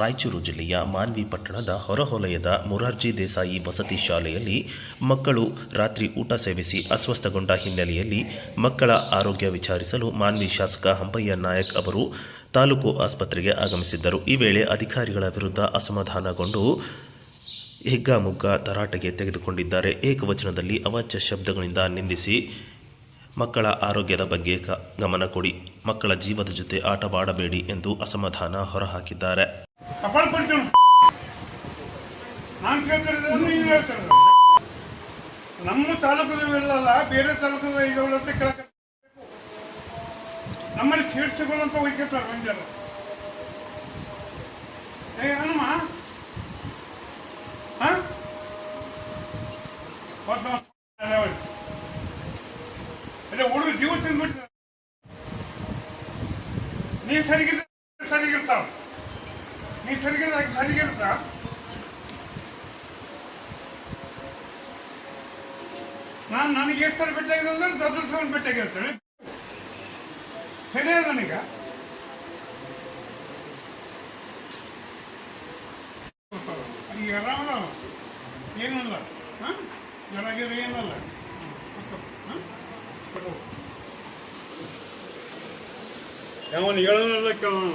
ರಾಯಚೂರು ಜಿಲ್ಲೆಯ ಮಾನ್ವಿ ಪಟ್ಟಣದ ಹೊರಹೊಲಯದ ಮೊರಾರ್ಜಿ ದೇಸಾಯಿ ವಸತಿ ಶಾಲೆಯಲ್ಲಿ ಮಕ್ಕಳು ರಾತ್ರಿ ಊಟ ಸೇವಿಸಿ ಅಸ್ವಸ್ಥಗೊಂಡ ಹಿನ್ನೆಲೆಯಲ್ಲಿ ಮಕ್ಕಳ ಆರೋಗ್ಯ ವಿಚಾರಿಸಲು ಮಾನ್ವಿ ಶಾಸಕ ಹಂಪಯ್ಯ ನಾಯಕ್ ಅವರು ತಾಲೂಕು ಆಸ್ಪತ್ರೆಗೆ ಆಗಮಿಸಿದ್ದರು. ಈ ವೇಳೆ ಅಧಿಕಾರಿಗಳ ವಿರುದ್ಧ ಅಸಮಾಧಾನಗೊಂಡು ಹೆಗ್ಗಾಮುಗ್ಗಾ ತರಾಟೆಗೆ ತೆಗೆದುಕೊಂಡಿದ್ದಾರೆ. ಏಕವಚನದಲ್ಲಿ ಅವಾಚ್ಯ ಶಬ್ದಗಳಿಂದ ನಿಂದಿಸಿ ಮಕ್ಕಳ ಆರೋಗ್ಯದ ಬಗ್ಗೆ ಗಮನ ಕೊಡಿ. ಮಕ್ಕಳ ಜೀವದ ಜೊತೆ ಆಟವಾಡಬೇಡಿ ಎಂದು ಅಸಮಾಧಾನ ಹೊರಹಾಕಿದ್ದಾರೆ. ನಮ್ಮ ತಾಲೂಕದ ಬೇರೆ ತಾಲೂಕದ ನಮ್ಮಲ್ಲಿ ಸೇರಿಸಿಕೊಳ್ಳುವಂತ ವೈದ್ಯರು ಹೋಗ್ಕೊತಾರೆ ಏ, ಹನುಮ? ಹಾ? ಅದೇ ಹುಡುಗ ಜೀವ ತಿಂದ್ಬಿಟ್ಟು ನೀನ್ ಸರಿಗಿದ್ರೆ ಸರಿಗಿರ್ತಾವ. ನೀ ಸರಿಗಿಲ್ಲ ಸರಿಗಿರ್ತ? ನಾನು ನನಗೆ ಎಷ್ಟು ಸಲ ಬೆಟ್ಟಾಗಿರೋದು ದೊಡ್ಡ ಸಲ ಬೆಟ್ಟಾಗಿರ್ತೇನೆ ಸರಿಯಾದ ನನಗ? ಈಗ ಆರಾಮಲ್ಲ ಏನಲ್ಲ ಹಾಂ? ಜರಾಗಿರ ಏನಲ್ಲ ಅವನು ಹೇಳೋಲ್ಲ ಕೇಳೋಣ